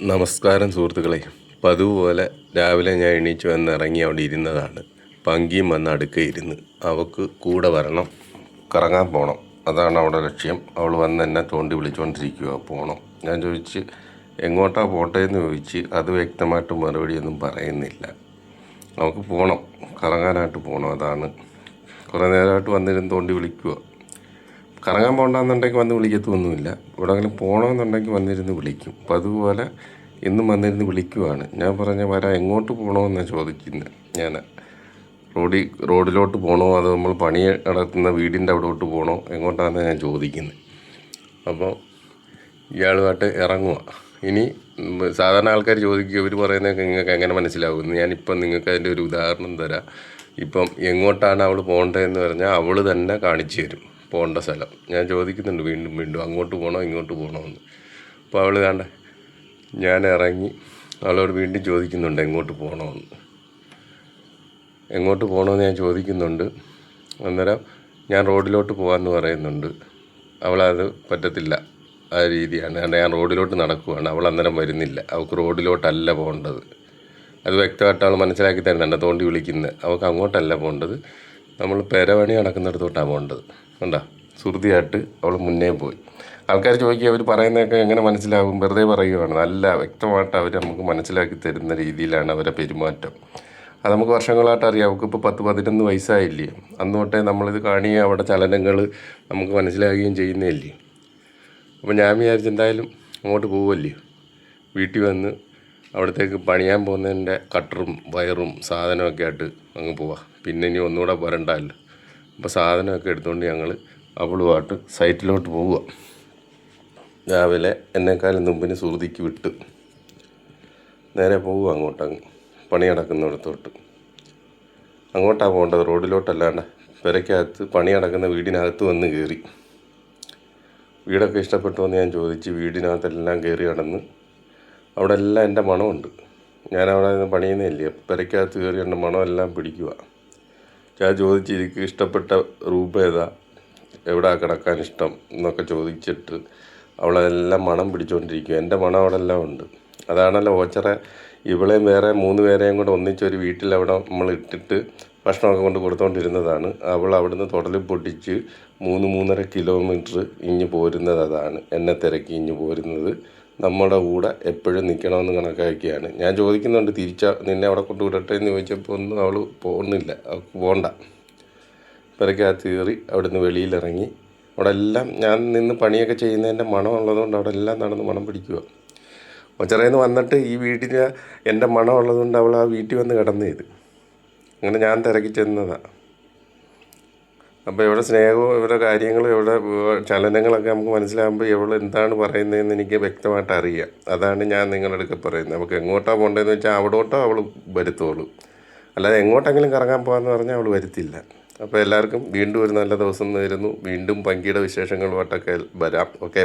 നമസ്കാരം സുഹൃത്തുക്കളെ. പതിവ് പോലെ രാവിലെ ഞാൻ എണീച്ചു വന്ന് ഇറങ്ങി അവിടെ ഇരുന്നതാണ് പങ്കിയും വന്ന് അടുക്ക ഇരുന്ന് അവൾക്ക് കൂടെ വരണം കറങ്ങാൻ പോകണം അതാണ് അവിടെ ലക്ഷ്യം. അവൾ വന്ന് എന്നെ തോണ്ടി വിളിച്ചുകൊണ്ടിരിക്കുക പോകണം ഞാൻ ചോദിച്ച് എങ്ങോട്ടാ പോട്ടെ എന്ന് ചോദിച്ച് അത് വ്യക്തമായിട്ട് മറുപടിയൊന്നും പറയുന്നില്ല. അവൾക്ക് പോകണം കറങ്ങാനായിട്ട് പോകണം അതാണ്. കുറേ നേരമായിട്ട് വന്നിരുന്ന് തോണ്ടി വിളിക്കുക കറങ്ങാൻ പോകണ്ടെന്നുണ്ടെങ്കിൽ വന്ന് വിളിക്കത്തൊന്നുമില്ല. എവിടെയെങ്കിലും പോകണമെന്നുണ്ടെങ്കിൽ വന്നിരുന്ന് വിളിക്കും. അപ്പം അതുപോലെ ഇന്നും വന്നിരുന്ന് വിളിക്കുവാണ്. ഞാൻ പറഞ്ഞ വരാം എങ്ങോട്ട് പോകണമെന്നാണ് ചോദിക്കുന്നത് ഞാൻ റോഡിൽ റോഡിലോട്ട് പോകണോ? അതോ നമ്മൾ പണി നടത്തുന്ന വീടിന്റെ അവിടോട്ട് പോകണോ? എങ്ങോട്ടാണെന്ന് ഞാൻ ചോദിക്കുന്നത് അപ്പോൾ ഇയാളുമായിട്ട് ഇറങ്ങുക ഇനി സാധാരണ ആൾക്കാർ ചോദിക്കുക ഇവർ പറയുന്നതൊക്കെ നിങ്ങൾക്ക് എങ്ങനെ മനസ്സിലാകും ഞാനിപ്പം നിങ്ങൾക്ക് അതിന്റെ ഒരു ഉദാഹരണം തരാം. ഇപ്പം എങ്ങോട്ടാണ് അവൾ പോകേണ്ടതെന്ന് പറഞ്ഞാൽ അവൾ തന്നെ കാണിച്ചു തരും. പോകേണ്ട സ്ഥലം. ഞാൻ ചോദിക്കുന്നുണ്ട് വീണ്ടും വീണ്ടും അങ്ങോട്ട് പോകണോ ഇങ്ങോട്ട് പോകണോ എന്ന്. അപ്പോൾ അവൾ കണ്ട ഞാൻ ഇറങ്ങി അവളോട് വീണ്ടും ചോദിക്കുന്നുണ്ട് എങ്ങോട്ട് പോകണമെന്ന് എങ്ങോട്ട് പോകണമെന്ന് ഞാൻ ചോദിക്കുന്നുണ്ട്. അന്നേരം ഞാൻ റോഡിലോട്ട് പോകാമെന്ന് പറയുന്നുണ്ട്. അവളത് പറ്റത്തില്ല. ആ രീതിയാണ്. കാരണം ഞാൻ റോഡിലോട്ട് നടക്കുവാണ്. അവൾ അന്നേരം വരുന്നില്ല. അവൾക്ക് റോഡിലോട്ടല്ല പോകേണ്ടത്. അത് വ്യക്തമായിട്ട് അവൾ മനസ്സിലാക്കി തരുന്നുണ്ട്. തോണ്ടി വിളിക്കുന്നത് അവൾക്ക് അങ്ങോട്ടല്ല പോകേണ്ടത്. നമ്മൾ പെരവണി നടക്കുന്നിടത്തോട്ടാണ് പോകേണ്ടത്. കണ്ടോ? ശ്രുതിയായിട്ട് അവൾ മുന്നേ പോയി. ആൾക്കാർ ചോദിക്കുക അവർ പറയുന്നതൊക്കെ എങ്ങനെ മനസ്സിലാകും? വെറുതെ പറയുകയാണ് നല്ല വ്യക്തമായിട്ട് അവർ നമുക്ക് മനസ്സിലാക്കി തരുന്ന രീതിയിലാണ് അവരെ പെരുമാറ്റം. അത് നമുക്ക് വർഷങ്ങളായിട്ട് അറിയാം. അവൾക്ക് ഇപ്പോൾ പത്ത് പതിനൊന്ന് വയസ്സായില്ലേ? അന്ന് തൊട്ടേ നമ്മളിത് കാണുകയും അവിടെ ചലനങ്ങൾ നമുക്ക് മനസ്സിലാകുകയും ചെയ്യുന്നതല്ലേ? അപ്പോൾ ഞാൻ വിചാരിച്ചെന്തായാലും അങ്ങോട്ട് പോവുമല്ലേ വീട്ടിൽ വന്ന് അവിടത്തേക്ക് പണിയാൻ പോകുന്നതിന്റെ കട്ടറും വയറും സാധനമൊക്കെ ആയിട്ട് അങ്ങ് പോവാം. പിന്നെ ഇനി ഒന്നുകൂടെ വരണ്ടല്ലോ അപ്പോൾ സാധനമൊക്കെ എടുത്തുകൊണ്ട് ഞങ്ങൾ അവളുമായിട്ട് സൈറ്റിലോട്ട് പോവുക. രാവിലെ എന്നെക്കാളും മുമ്പിന് സുഹൃതിക്ക് വിട്ട് നേരെ പോവുക അങ്ങോട്ടങ്ങ് പണി നടക്കുന്നിടത്തോട്ട്. അങ്ങോട്ടാണ് പോകേണ്ടത്? റോഡിലോട്ടല്ലാണ്ട് പെരയ്ക്കകത്ത് പണി നടക്കുന്ന വീടിനകത്ത് വന്ന് കയറി. വീടൊക്കെ ഇഷ്ടപ്പെട്ടു എന്ന് ഞാൻ ചോദിച്ച് വീടിനകത്തെല്ലാം കയറി നടന്ന് അവിടെ എല്ലാം എന്റെ മണമുണ്ട്. ഞാൻ അവിടെ നിന്ന് പണിയുന്നില്ലേ പെരയ്ക്കകത്ത് കയറി എന്റെ മണമെല്ലാം പിടിക്കുക. ഞാൻ ചോദിച്ച് എനിക്ക് ഇഷ്ടപ്പെട്ട റൂം ഏതാ? എവിടെ കിടക്കാൻ ഇഷ്ടം എന്നൊക്കെ ചോദിച്ചിട്ട് അവളെല്ലാം മണം പിടിച്ചുകൊണ്ടിരിക്കും എന്റെ മണം അവിടെ എല്ലാം ഉണ്ട്. അതാണല്ലോ ഓച്ചറ ഇവളെയും വേറെ മൂന്ന് പേരെയും കൂടെ ഒന്നിച്ചൊരു വീട്ടിൽ അവിടെ നമ്മൾ ഇട്ടിട്ട് ഭക്ഷണമൊക്കെ കൊണ്ട് കൊടുത്തുകൊണ്ടിരുന്നതാണ് അവൾ അവിടുന്ന് തുടലിൽ പൊട്ടിച്ച് മൂന്ന് മൂന്നര കിലോമീറ്റർ ഇഞ്ഞ് പോരുന്നത് അതാണ്. എന്നെ തിരക്കി ഇഞ്ഞ് പോരുന്നത്. നമ്മുടെ കൂടെ എപ്പോഴും നിൽക്കണമെന്ന് കണക്കാക്കിയാണ്. ഞാൻ ചോദിക്കുന്നുണ്ട് തിരിച്ച നിന്നെ അവിടെ കൊണ്ട് വിടട്ടെ എന്ന് ചോദിച്ചപ്പോൾ ഒന്നും അവൾ പോകുന്നില്ല പോകണ്ട പെരക്കകത്ത് കയറി നിന്ന് വെളിയിലിറങ്ങി. അവിടെ എല്ലാം ഞാൻ നിന്ന് പണിയൊക്കെ ചെയ്യുന്നതിന്റെ മണമുള്ളതുകൊണ്ട് അവിടെ എല്ലാം നടന്ന് മണം പിടിക്കുക ഒച്ചറയിൽ വന്നിട്ട് ഈ വീട്ടിൽ എന്റെ മണം ഉള്ളതുകൊണ്ട് അവൾ ആ വീട്ടിൽ വന്ന് കിടന്നു ചെയ്ത് അങ്ങനെ ഞാൻ തിരക്കി ചെന്നതാണ് അപ്പോൾ ഇവിടെ സ്നേഹവും ഇവരുടെ കാര്യങ്ങളും ഇവിടെ ചലനങ്ങളൊക്കെ നമുക്ക് മനസ്സിലാകുമ്പോൾ ഇവൾ എന്താണ് പറയുന്നതെന്ന് എനിക്ക് വ്യക്തമായിട്ട് അറിയാം. അതാണ് ഞാൻ നിങ്ങളുടെ അടുക്ക പറയുന്നത്. നമുക്ക് എങ്ങോട്ടാണ് പോകേണ്ടതെന്ന് വെച്ചാൽ അവിടോട്ടോ അവൾ വരുത്തുള്ളൂ അല്ലാതെ എങ്ങോട്ടെങ്കിലും കറങ്ങാൻ പോകാമെന്ന് പറഞ്ഞാൽ അവൾ വരുത്തില്ല. അപ്പോൾ എല്ലാവർക്കും വീണ്ടും ഒരു നല്ല ദിവസം നേരുന്നു. വീണ്ടും പങ്കിയുടെ വിശേഷങ്ങളുമായിട്ടൊക്കെ വരാം. ഓക്കെ.